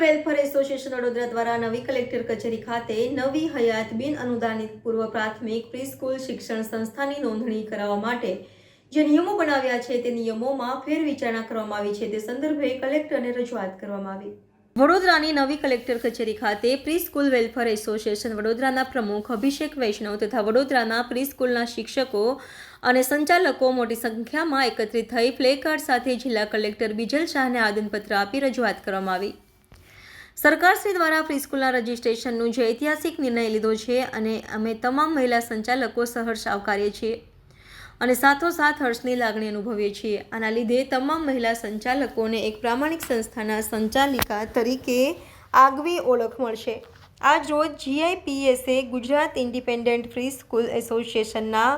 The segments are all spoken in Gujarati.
વેલફેર એસોસિએશન વડોદરા દ્વારા નવી કલેક્ટર કચેરી ખાતે નવી હયાત બિન અનુદાનિત પૂર્વ પ્રાથમિક પ્રી સ્કૂલ શિક્ષણ સંસ્થાની નોંધણી કરાવવા માટે જે નિયમો બનાવ્યા છે તે નિયમોમાં ફેરવિચારણા કરવામાં આવી છે. તે સંદર્ભે કલેક્ટરને રજૂઆત કરવામાં આવી. વડોદરાની નવી કલેક્ટર કચેરી ખાતે પ્રી સ્કૂલ વેલફેર એસોસિએશન વડોદરાના પ્રમુખ અભિષેક વૈષ્ણવ તથા વડોદરાના પ્રી સ્કૂલના શિક્ષકો અને સંચાલકો મોટી સંખ્યામાં એકત્રિત થઈ પ્લેકાર્ડ સાથે જિલ્લા કલેક્ટર બિજલ શાહને આદનપત્ર આપી રજૂઆત કરવામાં આવી. સરકારશ્રી દ્વારા પ્રીસ્કૂલના રજિસ્ટ્રેશનનું જે ઐતિહાસિક નિર્ણય લીધો છે અને અમે તમામ મહિલા સંચાલકો સહર્ષ આવકારીએ છીએ અને સાથોસાથ હર્ષની લાગણી અનુભવીએ છીએ. આના લીધે તમામ મહિલા સંચાલકોને એક પ્રામાણિક સંસ્થાના સંચાલિકા તરીકે આગવી ઓળખ મળશે. આજ રોજ GIPSA Gujarat independent free school એસોસિએશનના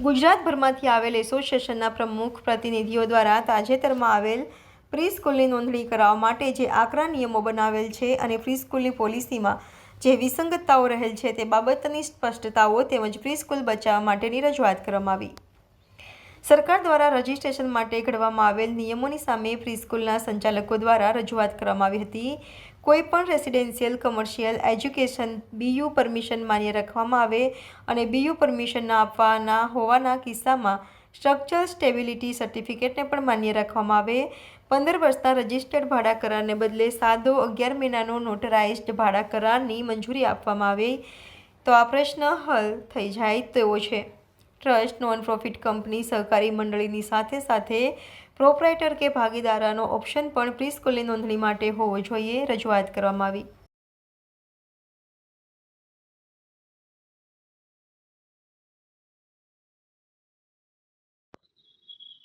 ગુજરાતભરમાંથી આવેલ એસોસિએશનના પ્રમુખ પ્રતિનિધિઓ દ્વારા તાજેતરમાં આવેલ પ્રી સ્કૂલની નોંધણી કરાવવા માટે જે આકરા નિયમો બનાવેલ છે અને પ્રી સ્કૂલની પોલિસીમાં જે વિસંગતતાઓ રહેલ છે તે બાબતની સ્પષ્ટતાઓ તેમજ પ્રી સ્કૂલ બચાવવા માટેની રજૂઆત કરવામાં આવી. સરકાર દ્વારા રજિસ્ટ્રેશન માટે ઘડવામાં આવેલ નિયમોની સામે પ્રી સ્કૂલના સંચાલકો દ્વારા રજૂઆત કરવામાં આવી હતી. કોઈપણ residential, commercial, education, BU permission માન્ય રાખવામાં આવે અને બીયુ પરમિશન ના આપવાના હોવાના કિસ્સામાં સ્ટ્રક્ચર સ્ટેબિલિટી સર્ટિફિકેટને પણ માન્ય રાખવામાં આવે. પંદર વર્ષના રજિસ્ટર્ડ ભાડા કરારને બદલે સાદો અગિયાર મહિનાનો નોટરાઇઝ્ડ ભાડા કરારની મંજૂરી આપવામાં આવે. તો આ પ્રશ્ન હલ થઈ જાય તેવો છે. ટ્રસ્ટ નોન પ્રોફિટ કંપની, સહકારી મંડળીની સાથે સાથે પ્રોપરાઇટર કે ભાગીદારાનો ઓપ્શન પણ પ્રી સ્કૂલની નોંધણી માટે હોવો જોઈએ, રજૂઆત કરવામાં આવી.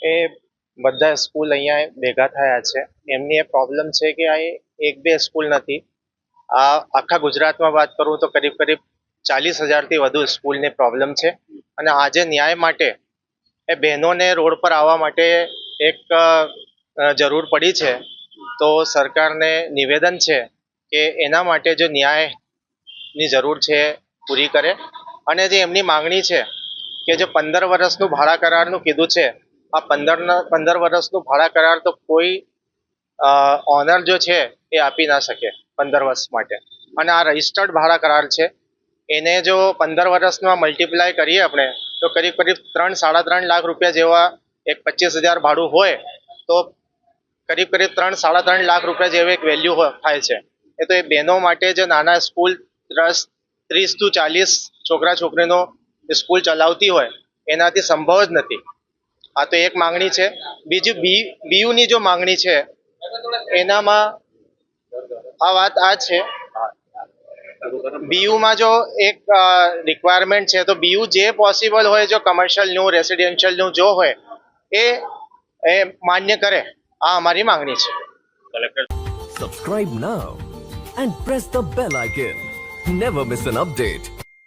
એ બધા સ્કૂલ અહીંયા ભેગા થયા છે. એમની એ પ્રોબ્લેમ છે કે આ એક બે સ્કૂલ નથી. આ આખા ગુજરાતમાં વાત કરું તો કરીબ કરીબ ચાલીસ હજારથી વધુ સ્કૂલની પ્રોબ્લેમ છે. અને આજે ન્યાય માટે એ બહેનોને રોડ પર આવવા માટે એક જરૂર પડી છે. તો સરકારને નિવેદન છે કે એના માટે જો ન્યાયની જરૂર છે પૂરી કરે. અને જે એમની માંગણી છે કે જે પંદર વર્ષનું ભાડા કરારનું કીધું છે આ પંદર પંદર વર્ષનું ભાડા કરાર તો કોઈ ઓનર જો છે એ આપી ના શકે પંદર વર્ષ માટે. અને આ રજિસ્ટર્ડ ભાડા કરાર છે. એને જો પંદર વર્ષમાં મલ્ટીપ્લાય કરીએ આપણે, તો કરીબ કરીબ ત્રણ, સાડા ત્રણ લાખ રૂપિયા જેવા એક પચીસ હજાર ભાડું હોય, તો કરીબ કરીબ ત્રણ, સાડા ત્રણ લાખ રૂપિયા જેવું એક વેલ્યુ થાય છે. એ તો એ બહેનો માટે જે નાના સ્કૂલ દસ ત્રીસ ટુ ચાલીસ છોકરા છોકરીનો સ્કૂલ ચલાવતી હોય, એનાથી સંભવ જ નથી. આ તો એક માંગણી છે. બીજું બી બીયુની જો માંગણી છે એનામાં આ વાત આ છે. બીયુમાં જો એક રિક્વાયરમેન્ટ છે તો બીયુ જે પોસિબલ હોય જો કમર્શિયલનું રેસિડેન્શિયલનું જો હોય એ એ માન્ય કરે. આ અમારી માંગણી છે. Collector Subscribe now and press the bell icon. Never miss an update.